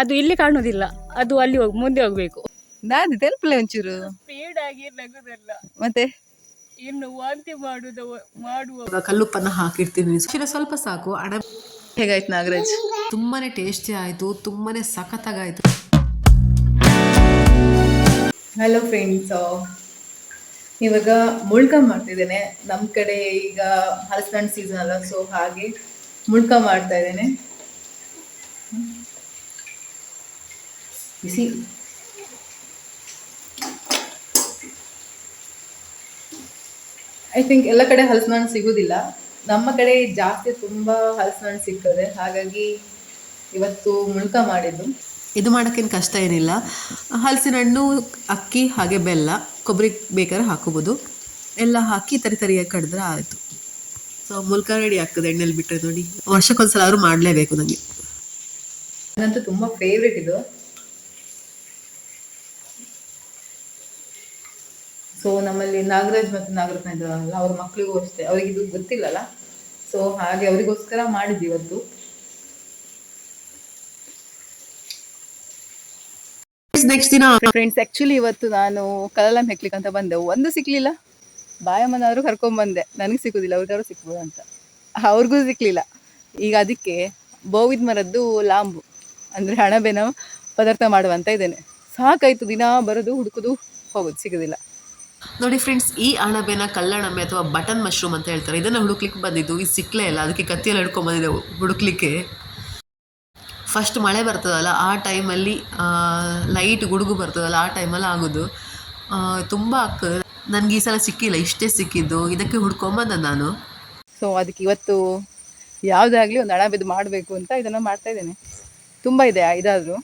ಅದು ಇಲ್ಲಿ ಕಾಣುವುದಿಲ್ಲ. ಅದು ಅಲ್ಲಿ ಹೋಗಿ ಮುಂದೆ ಹೋಗ್ಬೇಕು. ನಾನು ತೆಲ್ಪಲೆ ಒಂಚೂರು. ಸ್ಪೀಡ್ ಆಗಿ ನಗುದಿಲ್ಲ. ಮತ್ತೆ? ಇನ್ನು ವಾಂತಿ ಮಾಡುದ ಮಾಡುವ. ಕಲ್ಲುಪ್ಪನ್ನ ಹಾಕಿರ್ತೀನಿ ಸ್ವಲ್ಪ ಸಾಕು. ಹಣ ಹೇಗಾಯ್ತು ನಾಗರಾಜ್? ತುಂಬಾನೇ ಟೇಸ್ಟಿ ಆಯಿತು ತುಂಬಾನೇ ಸಖತ್ತಾಗಾಯಿತು. ಹಲೋ ಫ್ರೆಂಡ್ಸ್ ಇವಾಗ ಮುಳ್ಕ ಮಾಡ್ತಿದ್ದೇನೆ. ನಮ್ಮ ಕಡೆ ಈಗ ಹಲಸಿನ ಸೀಸನ್ ಅಲ್ಲ ಸೊ ಹಾಗೆ ಮುಳ್ಕ ಮಾಡ್ತಾ ಇದ್ದೇನೆ. ಬಿಸಿ ಐ ಥಿಂಕ್ ಎಲ್ಲ ಕಡೆ ಹಲಸಿನ ಹಣ್ಣು ಸಿಗೋದಿಲ್ಲ. ನಮ್ಮ ಕಡೆ ಜಾಸ್ತಿ ತುಂಬ ಹಲಸಿನ ಹಣ್ಣು ಸಿಗ್ತದೆ. ಹಾಗಾಗಿ ಇವತ್ತು ಮುಳ್ಕ ಮಾಡಿದ್ದು. ಇದು ಮಾಡೋಕ್ಕೇನು ಕಷ್ಟ ಏನಿಲ್ಲ. ಹಲಸಿನ ಹಣ್ಣು ಅಕ್ಕಿ ಹಾಗೆ ಬೆಲ್ಲ ಕೊಬ್ಬರಿ ಬೇಕಾದ್ರೆ ಹಾಕೋಬೋದು. ಎಲ್ಲ ಹಾಕಿ ತರಿ ತರಿಯಾಗಿ ಕಡಿದ್ರೆ ಆಯಿತು. ಸೊ ಮುಲ್ಕ ರೆಡಿ ಆಗ್ತದೆ ಎಣ್ಣೆಲಿ ಬಿಟ್ಟರೆ ನೋಡಿ. ವರ್ಷಕ್ಕೊಂದ್ಸಲ ಅವರು ಮಾಡಲೇಬೇಕು ನನಗೆ ನನ್ನಂತೂ ತುಂಬ ಫೇವ್ರೆಟ್ ಇದು. ಸೊ ನಮ್ಮಲ್ಲಿ ನಾಗರಾಜ್ ಮತ್ತು ನಾಗರತ್ನ ಇದ್ದಾರಲ್ಲ ಅವ್ರ ಮಕ್ಕಳಿಗೂ ಅಷ್ಟೇ. ಅವ್ರಿಗೆ ಇದು ಗೊತ್ತಿಲ್ಲಲ್ಲ? ಸೊ ಹಾಗೆ ಅವರಿಗೋಸ್ಕರ ಮಾಡಿದ್ವಿ ಇವತ್ತು. ನೆಕ್ಸ್ಟ್ ದಿನ ಫ್ರೆಂಡ್ಸ್ ಆ್ಯಕ್ಚುಲಿ ಇವತ್ತು ನಾನು ಕಲಲಂ ಹೆಕ್ಲಿಕ್ಕೆ ಅಂತ ಬಂದೆ. ಒಂದು ಸಿಕ್ಲಿಲ್ಲ. ಬಾಯಮ್ಮನವರು ಕರ್ಕೊಂಡ್ ಬಂದೆ. ನನಗೆ ಸಿಕ್ಕುದಿಲ್ಲ ಅವ್ರಿಗಾದ್ರು ಸಿಕ್ಬೋದು ಅಂತ. ಅವ್ರಿಗೂ ಸಿಕ್ಲಿಲ್ಲ. ಈಗ ಅದಕ್ಕೆ ಬೋವಿದ್ ಮರದ್ದು ಲಾಂಬು ಅಂದರೆ ಹಣಬೆನ ಪದಾರ್ಥ ಮಾಡುವಂತ ಇದ್ದೇನೆ. ಸಾಕಾಯ್ತು ದಿನ ಬರೋದು ಹುಡುಕುದು ಹೋಗೋದು ಸಿಗೋದಿಲ್ಲ. ನೋಡಿ ಫ್ರೆಂಡ್ಸ್ ಈ ಅಣಬೆನ ಕಲ್ಲಣಬೆ ಅಥವಾ ಬಟನ್ ಮಶ್ರೂಮ್ ಅಂತ ಹೇಳ್ತಾರೆ. ಇದನ್ನು ಹುಡುಕ್ಲಿಕ್ಕೆ ಬಂದಿದ್ದು. ಇದು ಸಿಕ್ಕಲೇ ಇಲ್ಲ. ಅದಕ್ಕೆ ಕತ್ತಿಯಲ್ಲಿ ಹಿಡ್ಕೊಂಡ್ ಬಂದಿದೆ ಹುಡುಕ್ಲಿಕ್ಕೆ. ಫಸ್ಟ್ ಮಳೆ ಬರ್ತದಲ್ಲ ಆ ಟೈಮಲ್ಲಿ ಲೈಟ್ ಗುಡುಗು ಬರ್ತದಲ್ಲ ಆ ಟೈಮಲ್ಲಿ ಆಗೋದು. ತುಂಬ ಆಗ್ತದೆ ನನಗೆ ಈ ಸಲ ಸಿಕ್ಕಿಲ್ಲ. ಇಷ್ಟೇ ಸಿಕ್ಕಿದ್ದು. ಇದಕ್ಕೆ ಹುಡ್ಕೊಂಬಂದ ನಾನು. ಸೊ ಅದಕ್ಕೆ ಇವತ್ತು ಯಾವುದಾಗಲಿ ಒಂದು ಅಣಬೆ ಬಿದ್ದು ಮಾಡಬೇಕು ಅಂತ ಇದನ್ನು ಮಾಡ್ತಾ ಇದ್ದೇನೆ. ತುಂಬ ಇದೆ ಇದಾದರೂ.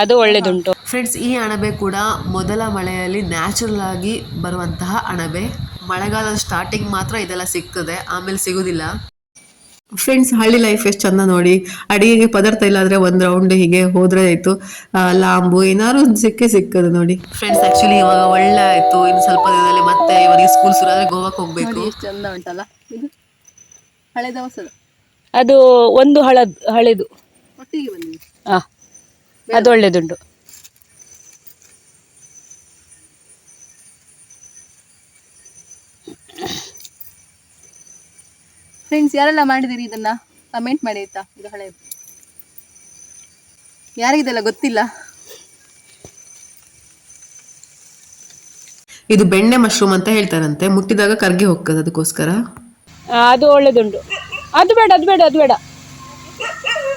ಅದು ಒಳ್ಳೇದುಂಟು. ಫ್ರೆಂಡ್ಸ್ ಈ ಅಣಬೆ ಕೂಡ ಮೊದಲ ಮಳೆಯಲ್ಲಿ ನ್ಯಾಚುರಲ್ ಆಗಿ ಬರುವಂತಹ ಅಣಬೆ. ಮಳೆಗಾಲದ ಸ್ಟಾರ್ಟಿಂಗ್ ಮಾತ್ರ ಇದೆಲ್ಲ ಸಿಗ್ತದೆ ಆಮೇಲೆ ಸಿಗೋದಿಲ್ಲ. ಫ್ರೆಂಡ್ಸ್ ಹಳ್ಳಿ ಲೈಫ್ ಎಷ್ಟು ಚಂದ ನೋಡಿ. ಅಡಿಗೆಗೆ ಪದಾರ್ಥ ಇಲ್ಲಾಂದ್ರೆ ಒಂದ್ ರೌಂಡ್ ಹೀಗೆ ಹೋದ್ರೆ ಆಯ್ತು. ಲಾಂಬು ಏನಾದ್ರು ಒಂದು ಸಿಕ್ಕೇ ಸಿಕ್ಕದು ನೋಡಿ. ಫ್ರೆಂಡ್ಸ್ ಆಕ್ಚುಲಿ ಇವಾಗ ಒಳ್ಳೆ ಆಯ್ತು. ಇನ್ನು ಸ್ವಲ್ಪ ದಿನದಲ್ಲಿ ಮತ್ತೆ ಇವರಿಗೆ ಸ್ಕೂಲ್ ಶುರು ಆದ್ರೆ ಗೋವಾಕ್ ಹೋಗ್ಬೇಕು. ಎಷ್ಟು ಚಂದ ಉಂಟಲ್ಲ. ಇದು ಅದು ಒಂದು ಹಳದ್ ಹಳೆದು. ಒಟ್ಟಿಗೆ ಬಂದಿದೆ ಆ ಅದು ಒಳ್ಳೇದುಂಟು. ಫ್ರೆಂಡ್ಸ್ ಯಾರೆಲ್ಲ ಮಾಡಿದಿರಿ ಇದನ್ನ? ಕಮೆಂಟ್ ಮಾಡಿ ಆಯ್ತಾ? ಇದು ಹಳೆ ಯಾರಿಗಿದೆಲ್ಲ ಗೊತ್ತಿಲ್ಲ? ಇದು ಬೆಣ್ಣೆ ಮಶ್ರೂಮ್ ಅಂತ ಹೇಳ್ತಾರಂತೆ. ಮುಟ್ಟಿದಾಗ ಕರ್ಗಿ ಹೋಗ್ತದೆ ಅದಕ್ಕೋಸ್ಕರ. ಆ, ಅದು ಒಳ್ಳೇದುಂಟು. ಅದು ಬೇಡ ಅದು ಬೇಡ ಅದು ಬೇಡ.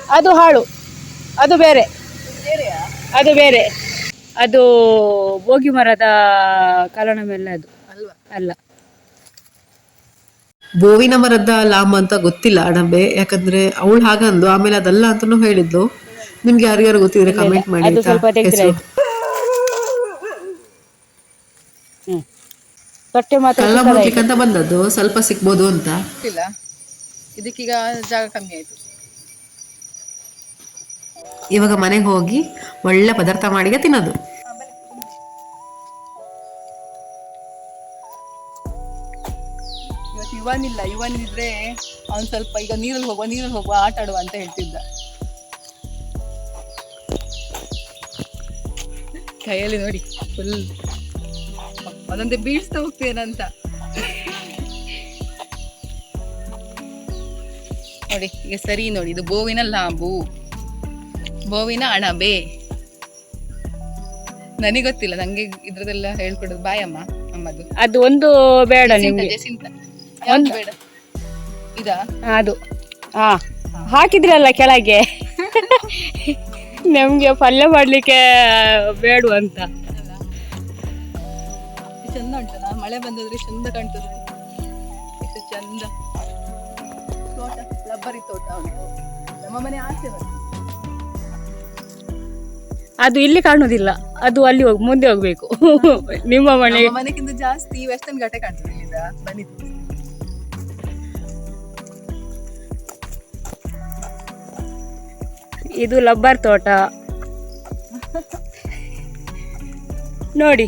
ಅದು ಹಾಳು. ಅದು ಬೇರೆ. ಅದು ಬೇರೆ. ಅದು ಬೋಗಿ ಮರದ ಕಲಣ ಮೇಲೆ ಅದು. ಅಲ್ವಾ? ಅಲ್ಲ. ಬೋವಿನ ಮರದ ಲಾಂಬ ಅಂತ ಗೊತ್ತಿಲ್ಲ ಅಣಬೆ ಯಾಕಂದ್ರೆ ಅವಳು ಹಾಗಂದು ಆಮೇಲೆ ಅದಲ್ಲ ಅಂತಾನು ಹೇಳಿದ್ಲು. ನಿಮ್ಗೆ ಯಾರ್ಯಾರು ಗೊತ್ತಿದ್ರೆ ಕಮೆಂಟ್ ಮಾಡಿ ಕಳ್ಳ. ಮುಟ್ಲಿಕ್ಕೆ ಅಂತ ಬಂದದ್ದು. ಸ್ವಲ್ಪ ಸಿಕ್ಬೋದು ಅಂತ. ಇದಕ್ಕೀಗ ಜಾಗ ಕಮ್ಮಿ ಆಯ್ತು. ಇವಾಗ ಮನೆಗೆ ಹೋಗಿ ಒಳ್ಳೆ ಪದಾರ್ಥ ಮಾಡಿಗೆ ತಿನ್ನೋದು. ಇವತ್ತು ಇವನಿದ್ರೆ ಅವ್ನು ಸ್ವಲ್ಪ ಈಗ ನೀರಲ್ಲಿ ಹೋಗುವ ನೀರಲ್ಲಿ ಹೋಗುವ ಆಟ ಆಡುವ ಅಂತ ಹೇಳ್ತಿದ್ದ. ಕೈಯಲ್ಲಿ ನೋಡಿ ಫುಲ್ ಅದಂತೆ ಬೀಳ್ಸ್ತಾ ಹೋಗ್ತೇನಂತ ನೋಡಿ ಈಗ ಸರಿ ನೋಡಿ ಇದು ಬೋವಿನ ಲಾಂಬು. ಬೋವಿನ ಅಣಬೆ. ನನಗೆ ಗೊತ್ತಿಲ್ಲ ನಂಗೆ ಇದ್ರದೆಲ್ಲ ಹೇಳ್ಕೊಡೋದು. ಬಾಯಮ್ಮ ಅಮ್ಮದು. ಅದು ಒಂದು ಬೇಡ ನಿಮ್ಗೆ. ಜೆಸಿಂತ ಬೇಡ. ಇದಾ? ಅದು. ಹಾ ಹಾಕಿದ್ರಲ್ಲ ಕೆಳಗೆ. ನಮ್ಗೆ ಪಲ್ಯ ಮಾಡ್ಲಿಕ್ಕೆ ಬೇಡ ಅಂತ. ಚಂದ ಉಂಟಲ್ಲ? ಮಳೆ ಬಂದದ್ರೆ ಚಂದ ಕಾಣ್ತದೆ. ಎಷ್ಟು ಚಂದ. ತೋಟ ಲಬ್ಬರಿ ತೋಟ ಉಂಟು. ನಮ್ಮ ಮನೆ ಆಚೆ ಅದು ಇಲ್ಲಿ ಕಾಣುವುದಿಲ್ಲ. ಅದು ಅಲ್ಲಿ ಹೋಗಿ ಮುಂದೆ ಹೋಗ್ಬೇಕು. ನಿಮ್ಮ ಮನೆ ಮನೆಗಿಂತ ಜಾಸ್ತಿ ವೆಸ್ಟರ್ನ್ ಘಾಟೆ ಕಾಣ್ತದೆ ಇಲ್ಲಿಂದ ಬನ್ನಿ ಇದು ಲಬ್ಬರ್ ತೋಟ. ನೋಡಿ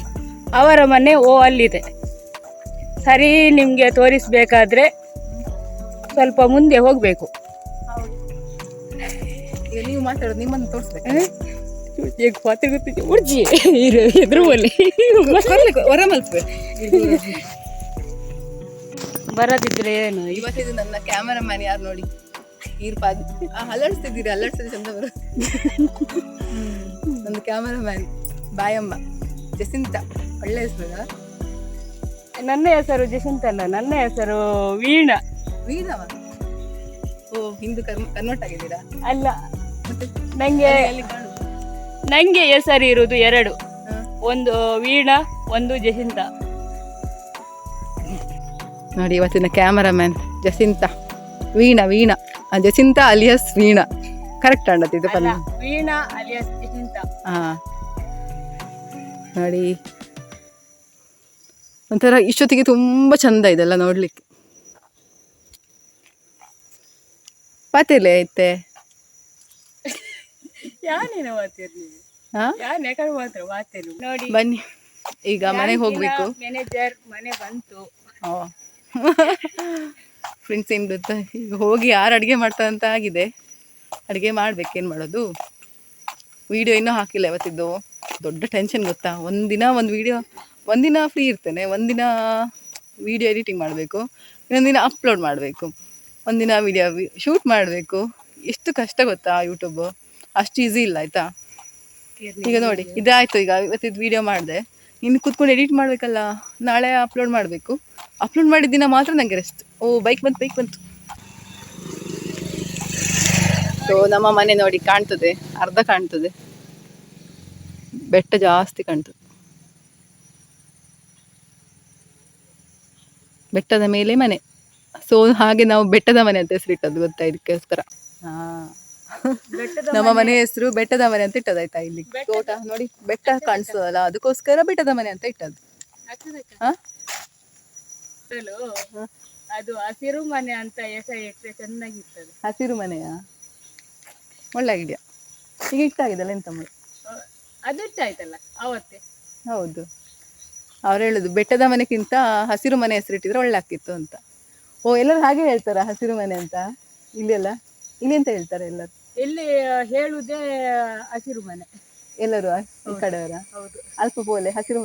ಅವರ ಮನೆ ಓ ಅಲ್ಲಿದೆ. ಸರಿ ನಿಮಗೆ ತೋರಿಸಬೇಕಾದ್ರೆ ಸ್ವಲ್ಪ ಮುಂದೆ ಹೋಗಬೇಕು. ನೀವು ಮಾತಾಡೋದು ನಿಮ್ಮನ್ನು ತೋರಿಸ್ಬೇಕು. ಈಗ ಪಾತ್ರೆ ಗೊತ್ತಿದೆ ಉರ್ಜಿ ಇರು ಎದುರು ಒಲೆ. ಹೊರ ಮಲ್ಪೆ ಬರದಿದ್ರೆ ಏನು? ಇವತ್ತಿದು ನನ್ನ ಕ್ಯಾಮರಾಮ್ಯಾನ್ ಯಾರು ನೋಡಿ? ಈರ್ಪ ಅಲ್ಲಾಡಿಸ್ತಿದ್ದೀರಿ ಅಲ್ಲಾಡಿಸಿದ್ರೆ ಚಂದ ಬರುತ್ತೆ. ಒಂದು ಕ್ಯಾಮರಾ ಮ್ಯಾನ್ ಬಾಯಮ್ಮ ಜಸಿಂತ ಒಳ್ಳೆ ಹೆಸರು ನನ್ನ ಹೆಸರು ಜಸಿಂತ ಅಲ್ಲ ನನ್ನ ಹೆಸರು ವೀಣಾ. ವೀಣವ? ಓ ಹಿಂದೂ ಕರ್ಮ ಕನ್ವರ್ಟ್ ಆಗಿದ್ದೀರಾ ಅಲ್ಲ ನಂಗೆ ನಂಗೆ ಹೆಸರು ಇರುವುದು ಎರಡು ಒಂದು ವೀಣಾ ಒಂದು ಜಸಿಂತ. ನೋಡಿ ಇವತ್ತಿನ cameraman Jacinta. Veena Veena. Jacinta alias Veena. Correct ಅಂಡತ್ತಿದ್ದು ಇದು ಪನ್ನ ವೀಣಾ ಅಲಿಯಾಸ್ ಜಸಿಂತ ಹಾ ನೋಡಿ. ಒಂಥರ ಇಷ್ಟೊತ್ತಿಗೆ ತುಂಬ ಚಂದ ಇದೆಲ್ಲ ನೋಡ್ಲಿಕ್ಕೆ. ಪಾತಿರ್ಲಿ ಐತೆ? ಯಾನೇನು ಮಾತಿರ್ಲಿ ನೋಡಿ. ಬನ್ನಿ. ಈಗ ಮನೆಗೆ ಹೋಗ್ಬೇಕು. ಮ್ಯಾನೇಜರ್ ಮನೆ ಬಂತು. ಫ್ರೆಂಡ್ಸ್ ಏನು ಗೊತ್ತಾ? ಈಗ ಹೋಗಿ ಯಾರು ಅಡುಗೆ ಮಾಡ್ತಾ ಅಂತ ಆಗಿದೆ. ಅಡುಗೆ ಮಾಡ್ಬೇಕು, ಏನು ಮಾಡೋದು? ವೀಡಿಯೋ ಇನ್ನೂ ಹಾಕಿಲ್ಲ ಇವತ್ತಿದ್ದು ದೊಡ್ಡ ಟೆನ್ಷನ್ ಗೊತ್ತಾ? ಒಂದಿನ ಒಂದು ವೀಡಿಯೋ ಒಂದಿನ ಫ್ರೀ ಇರ್ತೇನೆ. ಒಂದಿನ ವೀಡಿಯೋ ಎಡಿಟಿಂಗ್ ಮಾಡಬೇಕು. ಇನ್ನೊಂದಿನ ಅಪ್ಲೋಡ್ ಮಾಡಬೇಕು. ಒಂದಿನ ವೀಡಿಯೋ ಶೂಟ್ ಮಾಡಬೇಕು. ಎಷ್ಟು ಕಷ್ಟ ಗೊತ್ತಾ ಯೂಟ್ಯೂಬು ಅಷ್ಟು ಈಸಿ ಇಲ್ಲ, ಆಯಿತಾ? ಈಗ ನೋಡಿ, ಇದಾಯಿತು. ಈಗ ಇವತ್ತಿದ್ದು ವೀಡಿಯೋ ಮಾಡಿದೆ. ಇನ್ನು ಕೂತ್ಕೊಂಡು ಎಡಿಟ್ ಮಾಡಬೇಕಲ್ಲ? ನಾಳೆ ಅಪ್ಲೋಡ್ ಮಾಡಬೇಕು. ಅಪ್ಲೋಡ್ ಮಾಡಿದ ದಿನ ಮಾತ್ರ ನನಗೆ ರೆಸ್ಟ್ ಓ ಬೈಕ್ ಬಂತು ಬೈಕ್ ಬಂತು. ಸೊ ನಮ್ಮ ಮನೆ ನೋಡಿ ಕಾಣ್ತದೆ ಅರ್ಧ ಕಾಣ್ತದೆ. ಬೆಟ್ಟ ಜಾಸ್ತಿ ಕಾಣ್ತದೆ ಬೆಟ್ಟದ ಮೇಲೆ ಮನೆ. ಸೊ ಹಾಗೆ ನಾವು ಬೆಟ್ಟದ ಮನೆ ಅಂತ ಹೆಸರಿಟ್ಟದ್ದು ಗೊತ್ತಾ ಇದಕ್ಕೋಸ್ಕರ? ಹಾ. ಬೆಟ್ಟದ ನಮ್ಮ ಮನೆ. ಹೆಸರು ಬೆಟ್ಟದ ಮನೆ ಅಂತ ಇಟ್ಟದಾಯ್ತಾ ಇಲ್ಲಿ? ತೋಟ ನೋಡಿ ಬೆಟ್ಟ ಕಾಣಿಸ್ತದಲ್ಲ ಅದಕ್ಕೋಸ್ಕರ ಬೆಟ್ಟದ ಮನೆ ಅಂತ ಇಟ್ಟದ್ದು. ಹಾ. ಅದು ಹಸಿರು ಮನೆ ಅಂತ ಹೆಸರು ಇಟ್ಟರೆ ಚೆನ್ನಾಗಿರ್ತದೆ. ಹಸಿರು ಮನೆಯಾ ಒಳ್ಳೆ ಐಡಿಯಾ ಈಗ ಇಟ್ಟಾಗಿದೆಲ್ಲ ಎಂತ ಮಾಡಿ? ಅಹ್, ಅದಿಟ್ಟಾಯ್ತಲ್ಲ ಅವತ್ತೇ. ಹೌದು. ಅವ್ರು ಹೇಳುದು ಬೆಟ್ಟದ ಮನೆಗಿಂತ ಹಸಿರು ಮನೆ ಹೆಸರಿಟ್ಟಿದ್ರೆ ಒಳ್ಳೆ ಆಗ್ತಿತ್ತು ಅಂತ. ಓ ಎಲ್ಲರೂ ಹಾಗೆ ಹೇಳ್ತಾರ ಹಸಿರು ಮನೆ ಅಂತ? ಇಲ್ಲೆಲ್ಲ ಇಲ್ಲಿ ಅಂತ ಹೇಳ್ತಾರೆ ಎಲ್ಲರು? ಇಲ್ಲಿ ಹೇಳುದೇ ಹಸಿರು ಮನೆ. ಎಲ್ಲರೂ ಈ ಕಡೆಯವರ? ಹೌದು. ಅಲ್ಪ ಪೋಲೆ ಹಸಿರು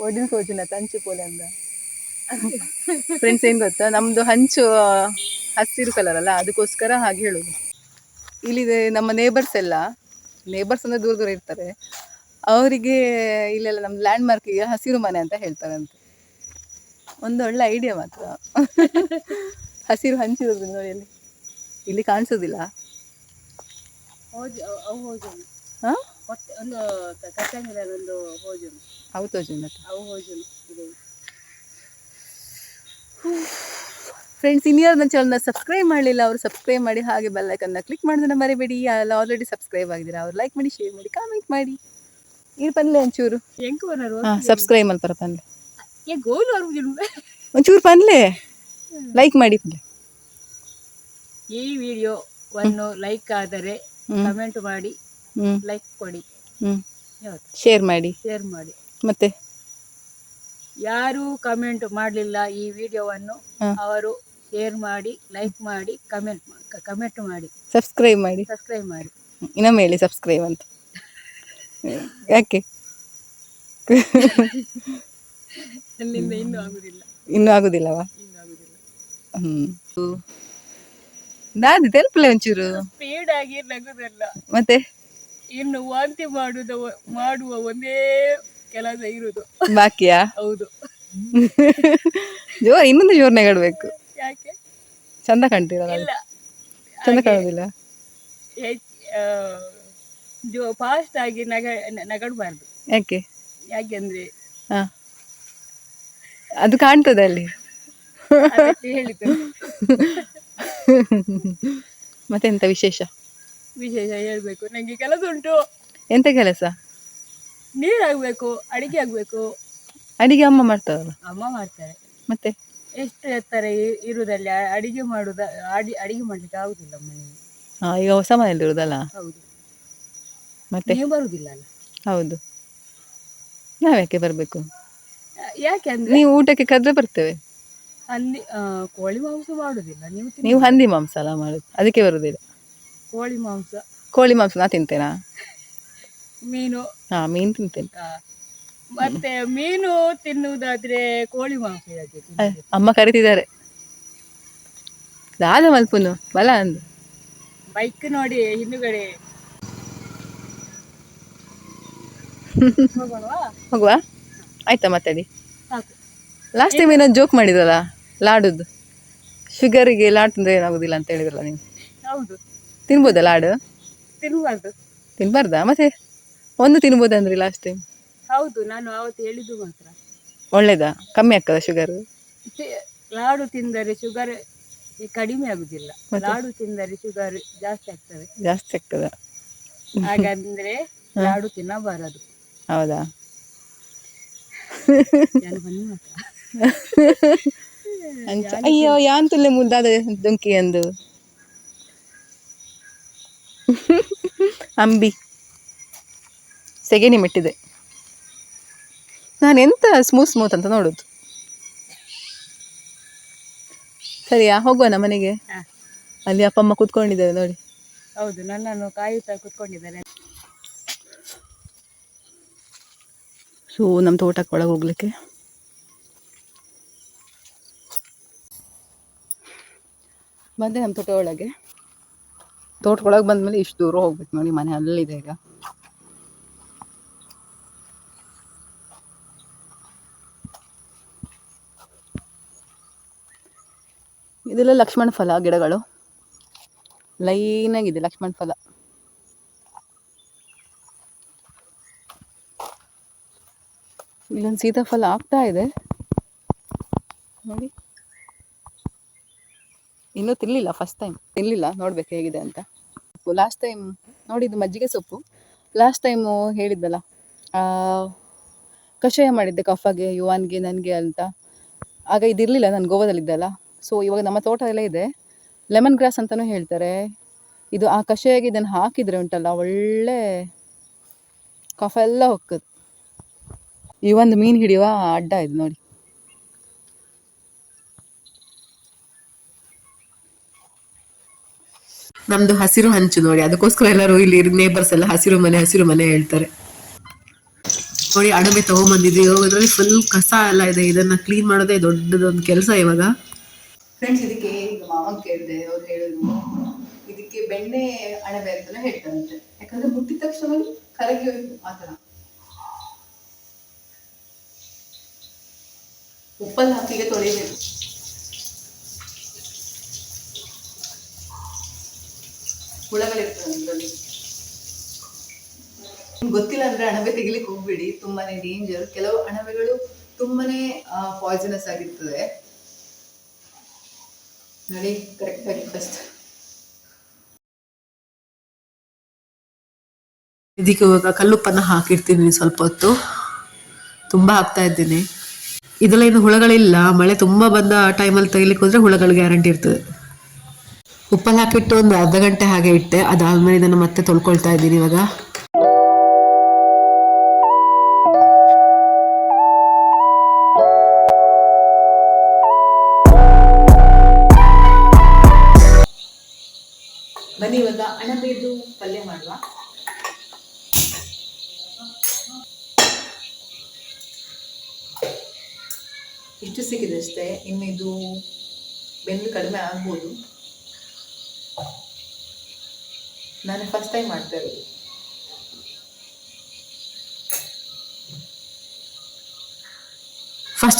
ಒಡಿನ ಸೋಜಿನ ತಂಚು ಪೋಲೆ ಅಂದ. ಫ್ರೆಂಡ್ಸ್ ಏನು ಗೊತ್ತಾ? ನಮ್ಮದು ಹಂಚು ಹಸಿರು ಕಲರ್ ಅಲ್ಲ ಅದಕ್ಕೋಸ್ಕರ ಹಾಗೆ ಹೇಳೋದು. ಇಲ್ಲಿ ನಮ್ಮ ನೇಬರ್ಸ್ ಎಲ್ಲ ನೇಬರ್ಸ್ ಅಂದ್ರೆ ದೂರ ದೂರ ಇರ್ತಾರೆ. ಅವರಿಗೆ ಇಲ್ಲೆಲ್ಲ ನಮ್ಮ ಲ್ಯಾಂಡ್ ಮಾರ್ಕಿಗೆ ಹಸಿರು ಮನೆ ಅಂತ ಹೇಳ್ತಾರಂತೆ. ಒಂದು ಒಳ್ಳೆ ಐಡಿಯಾ ಮಾತ್ರ. ಹಸಿರು ಹಂಚಿರೋದು ನೋಡಿ ಅಲ್ಲಿ. ಇಲ್ಲಿ ಕಾಣಿಸೋದಿಲ್ಲ. ಹೋಜು ಅವು ತೋಜನ್ ಹಾ? ಅವು ಹೋಜುನು ಇದೆ ಫ್ರೆಂಡ್ಸ್ ಇನ್ಯಾರು ನನ್ನ ಚಾನಲ್ನ ಸಬ್ಸ್ಕ್ರೈಬ್ ಮಾಡಲಿಲ್ಲ ಅವರು ಸಬ್ಸ್ಕ್ರೈಬ್ ಮಾಡಿ ಹಾಗೆ ಬೆಲ್ಲೈಕನ್ನ ಕ್ಲಿಕ್ ಮಾಡಿದ್ರೆ ಮರಿಬೇಡಿ. ಅಲ್ಲಿ ಆಲ್ರೆಡಿ ಸಬ್ಸ್ಕ್ರೈಬ್ ಆಗಿದ್ದೀರಾ ಅವ್ರು ಲೈಕ್ ಮಾಡಿ ಶೇರ್ ಮಾಡಿ ಕಾಮೆಂಟ್ ಮಾಡಿ. ಇದು ಪನ್ಲೆ ಒಂಚೂರು. ಸಬ್ಸ್ಕ್ರೈಬ್ ಮಲ್ಪರ ಪನ್ಲೆ. ಏ ಗೋಲು ಅರುವುದಿಲ್ಲ ಒಂಚೂರು ಪನ್ಲೆ. ಲೈಕ್ ಮಾಡಿ ಪನ್ಲೆ. ಈ ವಿಡಿಯೋವನ್ನು ಲೈಕ್ ಆದರೆ. ಕಮೆಂಟ್ ಮಾಡಿ ಲೈಕ್ ಕೊಡಿ. ಶೇರ್ ಮಾಡಿ. ಶೇರ್ ಮಾಡಿ. ಮತ್ತೆ? ಯಾರು ಕಮೆಂಟ್ ಮಾಡಲಿಲ್ಲ ಈ ವಿಡಿಯೋವನ್ನು. ಅವರು ಶೇರ್ ಮಾಡಿ ಲೈಕ್ ಮಾಡಿ ಕಮೆಂಟ್ ಕಮೆಂಟ್ ಮಾಡಿ. ಸಬ್ಸ್ಕ್ರೈಬ್ ಮಾಡಿ. ಸಬ್ಸ್ಕ್ರೈಬ್ ಮಾಡಿ. ಇನ್ನೊಮ್ಮೆ ಹೇಳಿ ಸಬ್ಸ್ಕ್ರೈಬ್ ಅಂತ. ಯಾಕೆ? ಅಲ್ಲಿಂದ ಇನ್ನೂ ಆಗುದಿಲ್ಲ. ಇನ್ನೂ ಆಗುದಿಲ್ಲವಾ? ಇನ್ನೂ ಆಗುದಿಲ್ಲ. ಹ್ಞೂ ನಾನು ತೆಲ್ಪಲೆ ಒಂಚೂರು. ಸ್ಪೀಡ್ ಆಗಿ ನಗುದಲ್ಲ. ಮತ್ತೆ? ಇನ್ನು ವಾಂತಿ ಮಾಡುದ ಮಾಡುವ ಒಂದೇ ಕೆಲಸ ಇರುದು. ಬಾಕಿಯಾ? ಹೌದು. ಜೋರ್ ಇನ್ನೊಂದು ಜೋರ್ ನೆಗಡ್ಬೇಕು. ಯಾಕೆ? ಚಂದ ಕಾಣ್ತೀರಲ್ಲ ಚಂದ ಕಾಣೋದಿಲ್ಲ? ಜೋ ಫಾಸ್ಟ್ ಆಗಿ ನಗ ನಗಡಬಾರ್ದು. ಯಾಕೆ? ಯಾಕೆಂದ್ರೆ ಹಾ. ಅದು ಕಾಣ್ತದೆ ಅಲ್ಲಿ. ಹೇಳಿದ್ದು. ಮತ್ತೆಂತ ವಿಶೇಷ? ವಿಶೇಷ ಹೇಳ್ಬೇಕು. ನಂಗೆ ಕೆಲಸ ಉಂಟು. ಎಂತ ಕೆಲಸ? ನೀರಾಗಬೇಕು ಅಡಿಗೆ ಆಗಬೇಕು. ಅಡಿಗೆ ಅಮ್ಮ ಮಾಡ್ತಾರಲ್ಲ? ಅಮ್ಮ ಮಾಡ್ತಾರೆ. ಮತ್ತೆ? ಎಷ್ಟು ಎತ್ತರ ಇ- ಅಡಿಗೆ ಮಾಡುದ ಅಡಿ ಅಡಿಗೆ ಮಾಡ್ಲಿಕ್ಕೆ ಆಗುದಿಲ್ಲ ಮನೆಗೆ ಹಾ ಈಗ ಹೊಸ ಮನೆಯಲ್ಲಿ ಇರುದಲ್ಲ? ಹೌದು. ಮತ್ತೆ? ನೀವು ಬರುದಿಲ್ಲ ಅಲ್ಲ? ಹೌದು. ನಾವ್ಯಾಕೆ ಬರ್ಬೇಕು? ಯಾಕೆ ಅಂದ್ರೆ? ನೀವು ಊಟಕ್ಕೆ ಕದ್ರೆ ಬರ್ತೇವೆ. ಹಂದಿ ಆ, ಕೋಳಿ ಮಾಂಸ ಮಾಡುದಿಲ್ಲ. ನೀವು ತಿನ್ನು- ನೀವು ಹಂದಿ ಮಾಂಸ ಅಲ್ಲ ಮಾಡುದು. ಅದಕ್ಕೆ ಬರುದಿಲ್ಲ. ಕೋಳಿ ಮಾಂಸ. ಕೋಳಿ ಮಾಂಸ ನಾ ತಿಂತೇನಾ? ಮೀನು. ಹಾ ಮೀನು ತಿಂತೇನೆ. ಮತ್ತೆ ಮೀನು ತಿನ್ನುವುದಾದ್ರೆ ಕೋಳಿ ಮಾಂಸ? ಅಮ್ಮ ಕರಿತಿದ್ದಾರೆ. ದಾದ ಮಲ್ಪುನು ಬಲ ಅಂದು. ಬೈಕ್ ನೋಡಿ ಹಿಂದುಗಡೆ. ಹೋಗೋಣವಾ? ಹೋಗುವ? ಆಯ್ತಾ ಮಾತಾಡಿ ಸಾಕು. ಲಾಸ್ಟ್ ಟೈಮ್ ಏನೋ ಜೋಕ್ ಮಾಡಿದ್ರಲ್ಲ ಲಾಡುದು. ಶುಗರಿಗೆ ಲಾಡು ತಿಂದ್ರೆ ಏನಾಗುದಿಲ್ಲ ಅಂತ ಹೇಳಿದ್ರಲ್ಲ ನೀವು. ಹೌದು. ತಿನ್ಬೋದಾ ಲಾಡು? ತಿನ್ಬಾರ್ದು. ತಿನ್ಬಾರ್ದಾ? ಮತ್ತೆ? ಒಂದು ತಿನ್ಬೋದಂದ್ರಿ ಲಾಸ್ಟ್ ಟೈಮ್ ಹೌದು ನಾನು ಅವತ್ತು ಹೇಳಿದ್ದು ಮಾತ್ರ. ಒಳ್ಳೇದಾ? ಕಮ್ಮಿ ಆಗ್ತದ ಶುಗರ್ ತಿ- ಲಾಡು ತಿಂದರೆ ಶುಗರ್ ಕಡಿಮೆ ಆಗುದಿಲ್ಲ. ಲಾಡು ತಿಂದರೆ ಶುಗರ್ ಜಾಸ್ತಿ ಆಗ್ತದೆ. ಜಾಸ್ತಿ ಆಗ್ತದ? ಹಾಗಂದ್ರೆ ಲಾಡು ತಿನ್ನಬಾರದು. ಹೌದಾ? ನಾನು ಬನ್ನಿ ಮಾತ್ರ. ಅಂಚ ಅಯ್ಯೋ ಯಾನ್ ತುಲ್ಲೆ ಮುದ್ದಾದ ದುಂಕಿ ಅಂದು? ಅಂಬಿ. ಸೆಗಣಿ ಮೆಟ್ಟಿದೆ ನಾನು ಎಂತ ಸ್ಮೂತ್ ಸ್ಮೂತ್ ಅಂತ ನೋಡೋದು? ಸರಿಯಾ ಹೋಗುವ ಮನೆಗೆ? ಅಲ್ಲಿ ಅಪ್ಪ ಅಮ್ಮ ಕೂತ್ಕೊಂಡಿದ್ದಾರೆ ನೋಡಿ. ಹೌದು ನನ್ನನ್ನು ಕಾಯುತ್ತಾ ಕೂತ್ಕೊಂಡಿದ್ದಾರೆ. ಸೊ ನಮ್ಮ ತೋಟಕ್ಕೆ ಒಳಗೆ ಹೋಗ್ಲಿಕ್ಕೆ. ಬಂದೆ ನಮ್ಮ ತೋಟ ಒಳಗೆ. ತೋಟದೊಳಗೆ ಬಂದ್ಮೇಲೆ ಇಷ್ಟು ದೂರ ಹೋಗ್ಬೇಕು ನೋಡಿ ಮನೆ ಅಲ್ಲಿದೆ ಈಗ. ಇದೆಲ್ಲ ಲಕ್ಷ್ಮಣ ಫಲ ಗಿಡಗಳು. ಲೈನಾಗಿದೆ ಲಕ್ಷ್ಮಣ ಫಲ. ಇಲ್ಲೊಂದು ಸೀತಾಫಲ ಆಗ್ತಾ ಇದೆ. ನೋಡಿ. ಇನ್ನೂ ತಿನ್ನಲಿಲ್ಲ ಫಸ್ಟ್ ಟೈಮ್ ತಿನ್ನಲಿಲ್ಲ ನೋಡ್ಬೇಕು ಹೇಗಿದೆ ಅಂತ. ಲಾಸ್ಟ್ ಟೈಮ್ ನೋಡಿದ್ದು ಮಜ್ಜಿಗೆ ಸೊಪ್ಪು. ಲಾಸ್ಟ್ ಟೈಮು ಹೇಳಿದ್ದಲ್ಲ ಕಷಾಯ ಮಾಡಿದ್ದೆ ಕಫಗೆ ಯುವಾನ್ಗೆ, ನನಗೆ ಅಂತ. ಆಗ ಇದಿರಲಿಲ್ಲ, ನಾನು ಗೋವಾದಲ್ಲಿದ್ದಲ್ಲ ಸೊ ಇವಾಗ ನಮ್ಮ ತೋಟ ಇದೆ. ಲೆಮನ್ ಗ್ರಾಸ್ ಅಂತಲೂ ಹೇಳ್ತಾರೆ. ಇದು ಆ ಕಷಾಯಾಗಿ ಇದನ್ನು ಹಾಕಿದರೆ ಉಂಟಲ್ಲ, ಒಳ್ಳೆ ಕಫ ಎಲ್ಲ ಹೋಗ್ತದೆ ಈ ಒಂದು ಮೀನು ಹಿಡಿಯುವ ಅಡ್ಡ ಇದು ನೋಡಿ. ನಮ್ದು ಹಸಿರು ಹಂಚು ನೋಡಿ, ಅದಕ್ಕೋಸ್ಕರ ಎಲ್ಲರೂ ಇಲ್ಲಿ ನೇಬರ್ಸ್ ಎಲ್ಲ ಹಸಿರು ಮನೆ ಹಸಿರು ಮನೆ ಹೇಳ್ತಾರೆ. ನೋಡಿ ಅಣಬೆ ತಗೊಂಬಂದಿದ್ವಿ. ಅದ್ರಲ್ಲಿ ಫುಲ್ ಕಸ ಎಲ್ಲ ಇದೆ. ಇದನ್ನ ಕ್ಲೀನ್ ಮಾಡೋದೇ ದೊಡ್ಡದೊಂದು ಕೆಲಸ ಇವಾಗ. ಫ್ರೆಂಡ್ಸ್ ಇದಕ್ಕೆ ಈಗ ಮಾವನ್ ಕೇಳಿದೆ, ಅವ್ರು ಹೇಳಿದ್ರು, ಇದಕ್ಕೆ ಬೆಣ್ಣೆ ಅಣಬೆ ಅಂತ ಹೇಳ್ತಾರಂತೆ. ಯಾಕಂದ್ರೆ ಮುಟ್ಟಿದ ತಕ್ಷಣ ಕರಗಿ ಹೋಯ್ತು, ಆ ಥರ. ಉಪ್ಪಲ್ಲಿ ಹಾಕಿಗೆ ತೊಳಿಬೇಕು. ಹುಳಗಳಿರ್ತದೆ ಗೊತ್ತಿಲ್ಲ ಅಂದ್ರೆ ಅಣಬೆ ತೆಗಿಲಿಕ್ಕೆ ಹೋಗ್ಬೇಡಿ, ತುಂಬಾನೇ ಡೇಂಜರ್ ಕೆಲವು ಅಣಬೆಗಳು ತುಂಬಾನೇ ಪಾಯ್ಸನಸ್ ಆಗಿರ್ತದೆ. ನೋಡಿ ಕರೆಕ್ಟ್ ಆಗಿ ಫಸ್ಟ್ ಇದಕ್ಕೆ ಇವಾಗ ಕಲ್ಲುಪ್ಪನ್ನ ಹಾಕಿರ್ತೀನಿ ಸ್ವಲ್ಪ ಹೊತ್ತು. ತುಂಬಾ ಹಾಕ್ತಾ ಇದ್ದೀನಿ. ಇದೆಲ್ಲ ಇನ್ನು ಹುಳಗಳಿಲ್ಲ. ಮಳೆ ತುಂಬಾ ಬಂದ ಟೈಮಲ್ಲಿ ತೆಗಿಲಿಕ್ಕೆ ಹೋದ್ರೆ ಹುಳಗಳು ಗ್ಯಾರಂಟಿ ಇರ್ತದೆ. ಉಪ್ಪಲ್ಲಿ ಹಾಕಿಟ್ಟು ಒಂದು ಅರ್ಧ ಗಂಟೆ ಹಾಗೆ ಇಟ್ಟೆ. ಅದಾದಮೇಲೆ ಇದನ್ನು ಮತ್ತೆ ತೊಳ್ಕೊಳ್ತಾ ಇದ್ದೀನಿ ಇವಾಗ. ಇವಾಗ ಅಣಬೆದು ಪಲ್ಯ ಮಾಡುವ? ಇಷ್ಟು ಸಿಕ್ಕಿದಷ್ಟೇ ಇನ್ನು ಇದು ಬೆಂದು ಕಡಿಮೆ ಆಗ್ಬೋದು. ನಾನು ಫಸ್ಟ್ ಟೈಮ್ ಮಾಡ್ತಾ ಇರೋದು.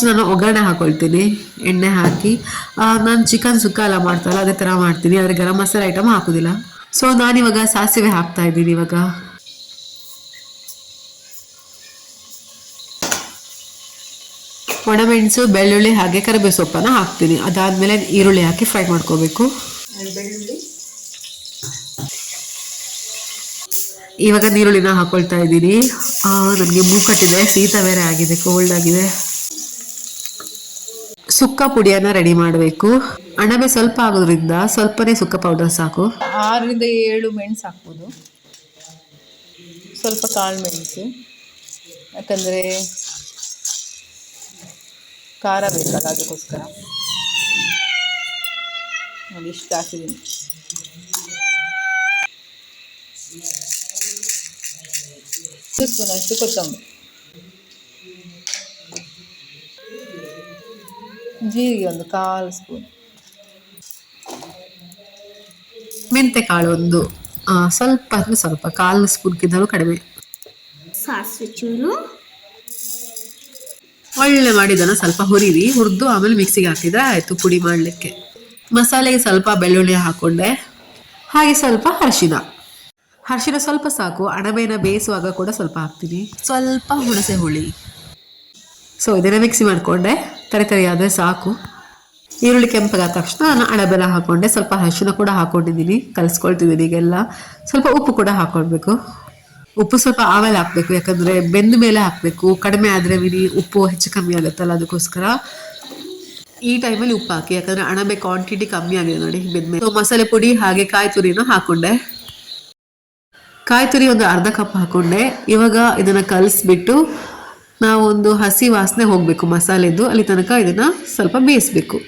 ಫಸ್ಟ್ ನಾನು ಒಗ್ಗರಣೆ ಹಾಕೊಳ್ತೀನಿ, ಎಣ್ಣೆ ಹಾಕಿ. ನಾನು ಚಿಕನ್ ಸುಕ್ಕ ಎಲ್ಲ ಮಾಡ್ತಾರಲ್ಲ ಅದೇ ಥರ ಮಾಡ್ತೀನಿ. ಆದರೆ ಗರಂ ಮಸಾಲೆ ಐಟಮ್ ಹಾಕೋದಿಲ್ಲ. ಸೊ ನಾನಿವಾಗ ಸಾಸಿವೆ ಹಾಕ್ತಾ ಇದ್ದೀನಿ ಇವಾಗ. ಒಣಮೆಣಸು, ಬೆಳ್ಳುಳ್ಳಿ ಹಾಗೆ ಕರಿಬೇವು ಸೊಪ್ಪನ್ನ ಹಾಕ್ತೀನಿ. ಅದಾದಮೇಲೆ ಈರುಳ್ಳಿ ಹಾಕಿ ಫ್ರೈ ಮಾಡ್ಕೋಬೇಕು. ಇವಾಗ ನೀರುಳ್ಳಿನ ಹಾಕೊಳ್ತಾ ಇದ್ದೀನಿ. ನನಗೆ ಮೂಕಟ್ಟಿದೆ ಶೀತ ಬೇರೆ ಆಗಿದೆ ಕೋಲ್ಡ್ ಆಗಿದೆ. ಸುಕ್ಕ ಪುಡಿಯನ್ನ ರೆಡಿ ಮಾಡಬೇಕು. ಅಣಬೆ ಸ್ವಲ್ಪ ಆಗೋದ್ರಿಂದ ಸ್ವಲ್ಪನೇ ಸುಕ್ಕ ಪೌಡರ್ ಸಾಕು. ಆರರಿಂದ ಏಳು ಮೆಣಸು ಹಾಕ್ಬೋದು. ಸ್ವಲ್ಪ ಕಾಳು ಮೆಣಸು. ಯಾಕಂದರೆ ಖಾರ ಬೇಕಲ್ಲ ಅದಕ್ಕೋಸ್ಕರ. ಇಷ್ಟು ಹಾಕಿದ್ದೀನಿ ಸ್ಪೂನ್ ಅಷ್ಟು ಕೊತ್ತಂಬರಿ. ಜೀರಿಗೆ ಒಂದು ಕಾಲು ಸ್ಪೂನ್. ಮೆಂತೆ ಕಾಳು ಒಂದು ಸ್ವಲ್ಪ ಅಂದರೆ ಸ್ವಲ್ಪ ಕಾಲು ಸ್ಪೂನ್ಗಿಂತಲೂ ಕಡಿಮೆ. ಸಾಸಿವೆ ಚೂರು. ಒಳ್ಳೆ ಮಾಡಿದನ ಸ್ವಲ್ಪ ಹುರಿರಿ ಹುರಿದು ಆಮೇಲೆ ಮಿಕ್ಸಿಗೆ ಹಾಕಿದ್ರೆ ಆಯಿತು ಪುಡಿ ಮಾಡಲಿಕ್ಕೆ. ಮಸಾಲೆಗೆ ಸ್ವಲ್ಪ ಬೆಳ್ಳುಳ್ಳಿ ಹಾಕೊಂಡೆ ಹಾಗೆ ಸ್ವಲ್ಪ ಅರಿಶಿನ. ಅರಿಶಿನ ಸ್ವಲ್ಪ ಸಾಕು ಅಣಬೆನ ಬೇಯಿಸುವಾಗ ಕೂಡ ಸ್ವಲ್ಪ ಹಾಕ್ತೀನಿ. ಸ್ವಲ್ಪ ಹುಣಸೆ ಹುಳಿ. ಸೊ ಇದನ್ನ ಮಿಕ್ಸಿ ಮಾಡಿಕೊಂಡೆ. ತರಿ ತರಿ ಆದರೆ ಸಾಕು. ಈರುಳ್ಳಿ ಕೆಂಪಗಾದ ತಕ್ಷಣ ನಾನು ಅಣಬೆಲ್ಲ ಹಾಕೊಂಡೆ. ಸ್ವಲ್ಪ ಹಸಿನ ಕೂಡ ಹಾಕೊಂಡಿದ್ದೀನಿ. ಕಲಿಸ್ಕೊಳ್ತಿದ್ದೀನಿ ಈಗೆಲ್ಲ. ಸ್ವಲ್ಪ ಉಪ್ಪು ಕೂಡ ಹಾಕೊಳ್ಬೇಕು. ಉಪ್ಪು ಸ್ವಲ್ಪ ಆಮೇಲೆ ಹಾಕಬೇಕು. ಯಾಕಂದರೆ ಬೆಂದ ಮೇಲೆ ಹಾಕಬೇಕು. ಕಡಿಮೆ ಆದರೆ ವಿನಿ ಉಪ್ಪು ಹೆಚ್ಚು ಕಮ್ಮಿ ಆಗುತ್ತಲ್ಲ ಅದಕ್ಕೋಸ್ಕರ. ಈ ಟೈಮಲ್ಲಿ ಉಪ್ಪು ಹಾಕಿ. ಯಾಕಂದರೆ ಅಣಬೆ ಕ್ವಾಂಟಿಟಿ ಕಮ್ಮಿ ಆಗಿದೆ ನೋಡಿ. ಬೆಂದ್ಮೇಲೆ ಸೊ ಮಸಾಲೆ ಪುಡಿ ಹಾಗೆ ಕಾಯಿ ತುರಿನೂ ಹಾಕೊಂಡೆ. ಕಾಯಿ ತುರಿ ಒಂದು ಅರ್ಧ ಕಪ್ ಹಾಕೊಂಡೆ. ಇವಾಗ ಇದನ್ನು ಕಲಿಸ್ಬಿಟ್ಟು ನಾವೊಂದು ಹಸಿ ವಾಸನೆ ಹೋಗಬೇಕು, ಮಸಾಲೆದು. ಅಲ್ಲಿ ತನಕ ಇದನ್ನು ಸ್ವಲ್ಪ ಬೇಯಿಸಬೇಕು.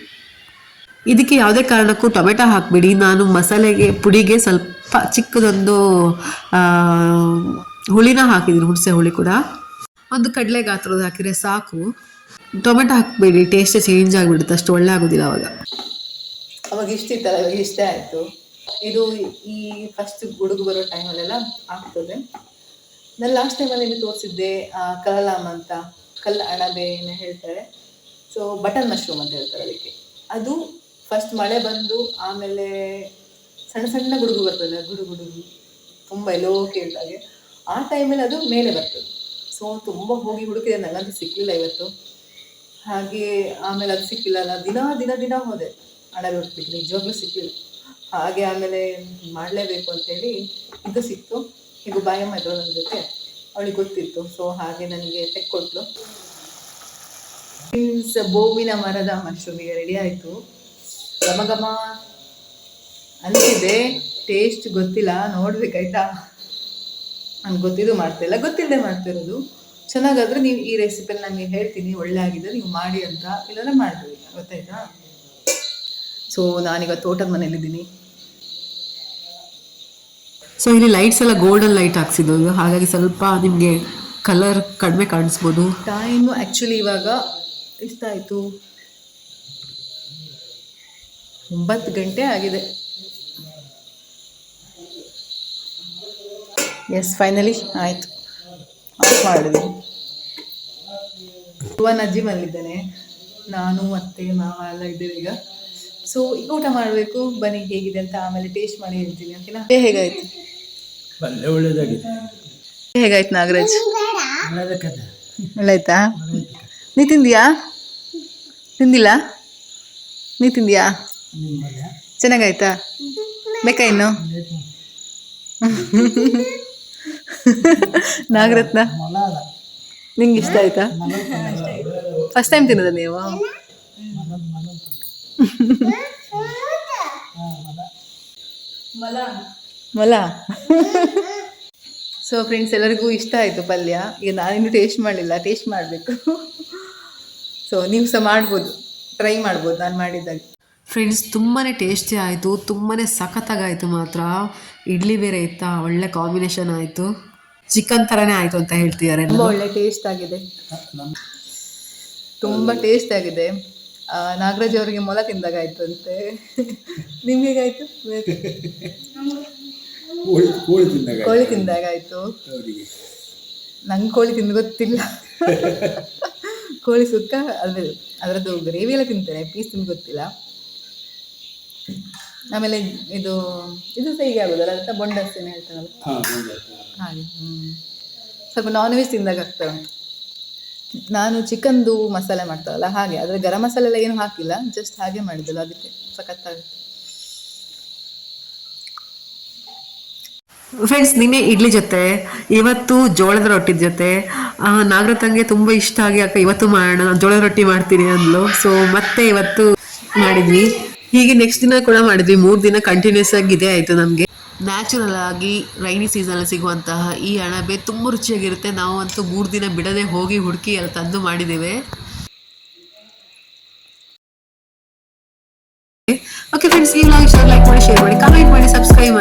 ಇದಕ್ಕೆ ಯಾವುದೇ ಕಾರಣಕ್ಕೂ ಟೊಮೆಟೊ ಹಾಕಬೇಡಿ. ನಾನು ಮಸಾಲೆಗೆ, ಪುಡಿಗೆ ಸ್ವಲ್ಪ ಚಿಕ್ಕದೊಂದು ಹುಳಿನ ಹಾಕಿದ್ದೀನಿ, ಹುಣಸೆ ಹುಳಿ ಕೂಡ. ಒಂದು ಕಡಲೆ ಗಾತ್ರದ ಹಾಕಿದರೆ ಸಾಕು. ಟೊಮೆಟೊ ಹಾಕಬೇಡಿ, ಟೇಸ್ಟ್ ಚೇಂಜ್ ಆಗಿಬಿಡುತ್ತೆ, ಅಷ್ಟು ಒಳ್ಳೆ ಆಗೋದಿಲ್ಲ ಅವಾಗ. ಅವಾಗ ಇಷ್ಟಿತ್ತಲ್ಲ ಇವಾಗ ಇಷ್ಟೇ ಆಯಿತು. ಇದು ಈ ಫಸ್ಟ್ ಗುಡುಗು ಬರೋ ಟೈಮಲ್ಲೆಲ್ಲ ಆಗ್ತದೆ ನಾನು ಲಾಸ್ಟ್ ಟೈಮಲ್ಲಿ ನಿಮಗೆ ತೋರಿಸಿದ್ದೆ ಕಲಾಮ್ ಅಂತ. ಕಲ್ಲ ಏನು ಹೇಳ್ತಾರೆ. ಸೊ ಬಟನ್ ಮಶ್ರೂಮ್ ಅಂತ ಹೇಳ್ತಾರೆ ಅದಕ್ಕೆ. ಅದು ಫಸ್ಟ್ ಮಳೆ ಬಂದು, ಆಮೇಲೆ ಸಣ್ಣ ಸಣ್ಣ ಗುಡುಗು ಬರ್ತದೆ, ಗುಡು ಗುಡುಗು ತುಂಬ ಎಲ್ಲೋ ಕೇಳಿದಾಗೆ ಆ ಟೈಮಲ್ಲಿ ಅದು ಮೇಲೆ ಬರ್ತದೆ. ಸೊ ತುಂಬ ಹೋಗಿ ಹುಡುಕಿದೆ ನನಗಂತೂ ಸಿಕ್ಕಲಿಲ್ಲ ಇವತ್ತು. ಹಾಗೆ ಆಮೇಲೆ ಅದು ಸಿಕ್ಕಿಲ್ಲ ನಾನು ದಿನ ದಿನ ದಿನ ಹೋದೆ. ಅಣಬೆ ಹುಡುಕ್ಬಿಟ್ಟು ನಿಜವಾಗ್ಲೂ ಸಿಕ್ಕಿಲ್ಲ ಹಾಗೆ ಆಮೇಲೆ ಮಾಡಲೇಬೇಕು ಅಂತೇಳಿ ಇದು ಸಿಕ್ತು. ಹೀಗೂ ಬಾಯಮ್ಮ ಮಾಡಿದ್ರು ನನ್ನ ಜೊತೆ. ಅವಳಿಗೆ ಗೊತ್ತಿತ್ತು. ಸೊ ಹಾಗೆ ನನಗೆ ತೆಕ್ಕೊಟ್ಲು. ಮೀನ್ಸ್ ಬೋವಿನ ಮರದ ಮಶ್ರೂಮಿಗೆ ರೆಡಿ ಆಯಿತು. ಘಮ ಘಮ ಅಂತಿದೆ ಟೇಸ್ಟ್ ಗೊತ್ತಿಲ್ಲ. ನೋಡ್ಬೇಕಾಯ್ತಾ? ನಾನು ಗೊತ್ತಿದ್ದು ಮಾಡ್ತಿಲ್ಲ ಗೊತ್ತಿಲ್ಲದೆ ಮಾಡ್ತಿರೋದು ಚೆನ್ನಾಗಾದ್ರೆ ನೀವು ಈ ರೆಸಿಪಿಯಲ್ಲಿ ನನಗೆ ಹೇಳ್ತೀನಿ. ಒಳ್ಳೆ ಆಗಿದೆ ನೀವು ಮಾಡಿ ಅಂತ. ಇಲ್ಲಾಂದರೆ ಮಾಡ್ತೀವಿ ಗೊತ್ತಾಯ್ತಾ? ಸೊ ನಾನೀಗ ತೋಟದ ಮನೇಲಿದ್ದೀನಿ ಸೊ ಇಲ್ಲಿ ಲೈಟ್ಸ್ ಎಲ್ಲ ಗೋಲ್ಡನ್ ಲೈಟ್ ಹಾಕ್ಸಿದ್ದು. ಹಾಗಾಗಿ ಸ್ವಲ್ಪ ನಿಮಗೆ ಕಲರ್ ಕಡಿಮೆ ಕಾಣಿಸ್ಬೋದು. ಟೈಮು ಆ್ಯಕ್ಚುಲಿ ಇವಾಗ ಇಷ್ಟಾಯಿತು ಒಂಬತ್ತು ಗಂಟೆ ಆಗಿದೆ. ಎಸ್ ಫೈನಲಿ ಆಯಿತು. ಆಫ್ ಮಾಡಿದೆ. ಭುವನ್ ಅಜ್ಜಿ ಮಲ್ಲಿದ್ದಾನೆ ನಾನು ಮತ್ತೆ ಮಾವ ಎಲ್ಲ ಇದ್ದೇವೆ ಈಗ. ಸೊ ಈಗ ಊಟ ಮಾಡಬೇಕು. ಬನ್ನಿ ಹೇಗಿದೆ ಅಂತ ಆಮೇಲೆ ಟೇಸ್ಟ್ ಮಾಡಿ ಹೇಳ್ತೀನಿ ಓಕೆನಾ ಹೇಗಾಯ್ತು? ಪಲ್ಯ ಒಳ್ಳೇದಾಗಿದೆ ಹೇಗಾಯ್ತು ನಾಗರಾಜ್? ಒಳ್ಳಾಯ್ತಾ ನೀ ತಿಂದಿಯಾ? ತಿಂದಿಲ್ಲ? ನೀ ತಿಂದಿಯಾ? ಚೆನ್ನಾಗಾಯ್ತಾ? ಬೇಕಾ ಇನ್ನು? ನಾಗರತ್ನ? ನಿಂಗೆ ಇಷ್ಟ ಆಯ್ತಾ? ಫಸ್ಟ್ ಟೈಮ್ ತಿನ್ನೋದ ನೀವು? ಮೊಲ. ಸೊ ಫ್ರೆಂಡ್ಸ್ ಎಲ್ಲರಿಗೂ ಇಷ್ಟ ಆಯಿತು ಪಲ್ಯ. ಈಗ ನಾನಿನ್ನು ಟೇಸ್ಟ್ ಮಾಡಲಿಲ್ಲ ಟೇಸ್ಟ್ ಮಾಡಬೇಕು. ಸೊ ನೀವು ಸಹ ಮಾಡ್ಬೋದು. ಟ್ರೈ ಮಾಡ್ಬೋದು ನಾನು ಮಾಡಿದ್ದಾಗ. ಫ್ರೆಂಡ್ಸ್ ತುಂಬಾ ಟೇಸ್ಟಿ ಆಯಿತು ತುಂಬಾ ಸಖತ್ತಾಗಾಯಿತು ಮಾತ್ರ. ಇಡ್ಲಿ ಬೇರೆ ಇತ್ತಾ ಒಳ್ಳೆ ಕಾಂಬಿನೇಷನ್ ಆಯಿತು. ಚಿಕನ್ ಥರನೇ ಆಯಿತು ಅಂತ ಹೇಳ್ತಿದ್ದಾರೆ ತುಂಬ ಒಳ್ಳೆ ಟೇಸ್ಟ್ ಆಗಿದೆ. ತುಂಬ ಟೇಸ್ಟ್ ಆಗಿದೆ. ನಾಗರಾಜ್ ಅವರಿಗೆ ಮೊಲ ತಿಂದಾಗ ಆಯ್ತು ಅಂತೆ ನಿಮ್ಗೆ ಹೇಗಾಯ್ತು ಕೋಳಿ ಕೋಳಿ ತಿಂದಾಗ ಆಯ್ತು ಅವರಿಗೆ. ನಂಗೆ ಕೋಳಿ ತಿಂದು ಗೊತ್ತಿಲ್ಲ. ಕೋಳಿ ಸುಕ್ಕ ಅದು ಅದರದ್ದು ಗ್ರೇವಿ ಎಲ್ಲ ತಿಂತೇನೆ ಪೀಸ್ ತಿಂದು ಗೊತ್ತಿಲ್ಲ. ಆಮೇಲೆ ಇದು ಇದು ಸಹ ಹೀಗೆ ಆಗೋದಲ್ಲ ಅಂತ ಬೊಂಡಸ್ ಏನು ಹೇಳ್ತಾರಲ್ಲ ಹಾಗೆ ಹ್ಞೂ ಸ್ವಲ್ಪ ನಾನ್ ವೆಜ್ ತಿಂದಾಗ ಆಗ್ತದೆ ನಾನು ಚಿಕನ್ದು ಮಸಾಲೆ ಮಾಡ್ತಾರಲ್ಲ, ಹಾಗೆ. ಆದರೆ ಗರಂ ಮಸಾಲೆ ಎಲ್ಲ ಏನು ಹಾಕಿಲ್ಲ ಜಸ್ಟ್ ಹಾಗೆ ಮಾಡಿದ್ದಲ್ಲ ಅದಕ್ಕೆ ಸಖತ್ತಾಗುತ್ತೆ ಫ್ರೆಂಡ್ಸ್ ನಿನ್ನೆ ಇಡ್ಲಿ ಜೊತೆ, ಇವತ್ತು ಜೋಳದ ರೊಟ್ಟಿ ಜೊತೆ ನಾಗರ ತಂಗೆ ತುಂಬ ಇಷ್ಟ ಆಗಿ, ಅಕ್ಕ, ಇವತ್ತು ಮಾಡೋಣ, ಜೋಳದ ರೊಟ್ಟಿ ಮಾಡ್ತೀನಿ ಅಂದ್ಲು. ಸೊ ಮತ್ತೆ ಇವತ್ತು ಮಾಡಿದ್ವಿ. ಹೀಗೆ ನೆಕ್ಸ್ಟ್ ದಿನ ಕೂಡ ಮಾಡಿದ್ವಿ. ಮೂರು ದಿನ ಕಂಟಿನ್ಯೂಸ್ ಆಗಿ ಇದೇ ಆಯಿತು ನಮಗೆ. ನ್ಯಾಚುರಲ್ ಆಗಿ ರೈನಿ ಸೀಸನಲ್ಲಿ ಸಿಗುವಂತಹ ಈ ಅಣಬೆ ತುಂಬ ರುಚಿಯಾಗಿರುತ್ತೆ. ನಾವು ಅಂತೂ ಮೂರು ದಿನ ಬಿಡದೆ ಹೋಗಿ ಹುಡುಕಿ ಅಲ್ಲಿ ತಂದು ಮಾಡಿದ್ದೇವೆ. ಓಕೆ ಫ್ರೆಂಡ್ಸ್ ಈ ವ್ಲಾಗ್ ಲೈಕ್ ಮಾಡಿ ಶೇರ್ ಮಾಡಿ ಕಮೆಂಟ್ ಮಾಡಿ ಸಬ್ಸ್ಕ್ರೈಬ್ ಮಾಡಿ.